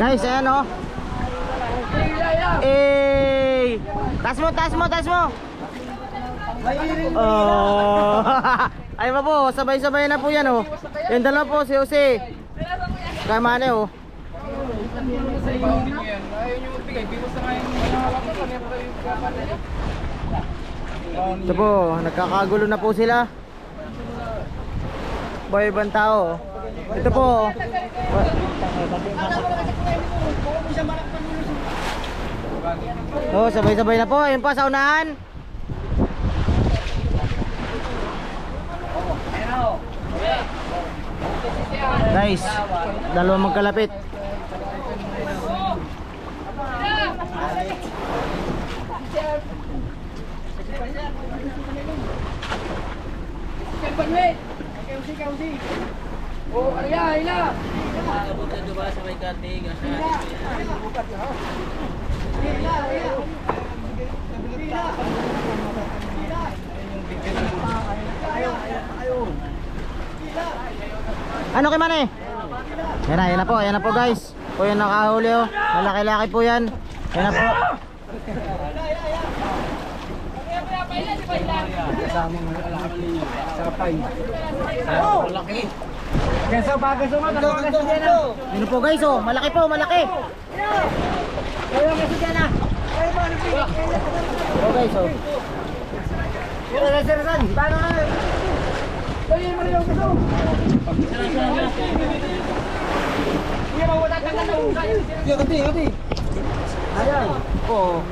Guys, ayan oh. Eh, taas mo, taas mo, taas mo. Oh. Ay pa po, sabay-sabay na po yan oh. Yung dalawa po si Jose. Kaya mane oh. Ito po, nagkakagulo na po sila. Boy, ibang tao. Ito po. Oh, sabay-sabay na po. Ayun pa sa unahan. Guys, dalawa magkalapit. Oh, Arya, ila. Ano kay Mane? Yan na, yan na po, yan na po guys. Po yung nakahuli oh. Malaki-laki po yan. Yan na po. Keso pa, keso mo. Keso, keso dyan na. Yan po guys oh, malaki po, malaki. Keso, keso dyan na. Oh guys oh. Keso, keso, keso. Paano na? Uy, mo rin yung keso. Hindi mo matatanggal na usay. Sige, kati, kati. Ayan. Po.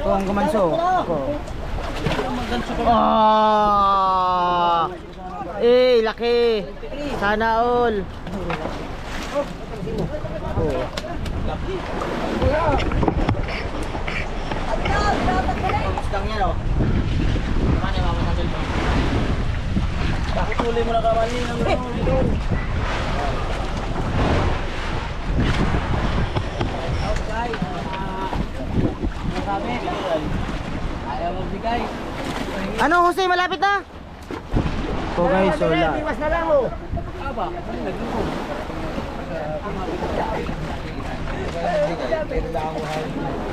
Po ang kumanso. Po. Ah! Eh, laki. Sana all. Oh. Pagkustang yan oh. Paano mamatanggal mo? Bakit huli mo na kamali ng Ano Jose, malapit na? Po guys, wala. Iwas na lang oh.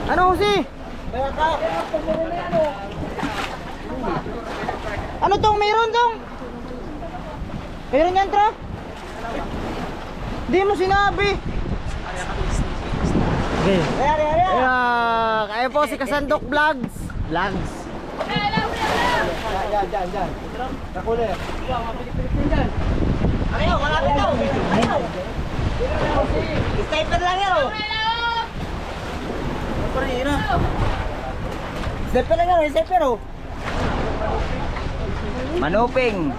Ano Jose? Ano tong meron tong? Meron yan tra? Di mo sinabi. Okay. Ari, ari, ari. Ayan, kayo po si Kasandok Vlogs. Vlogs. Diyan, diyan, diyan. Kakuli. Ano, malapit daw. Ano? Sniper lang yan oh. Sniper lang yan, sniper oh. Manuping.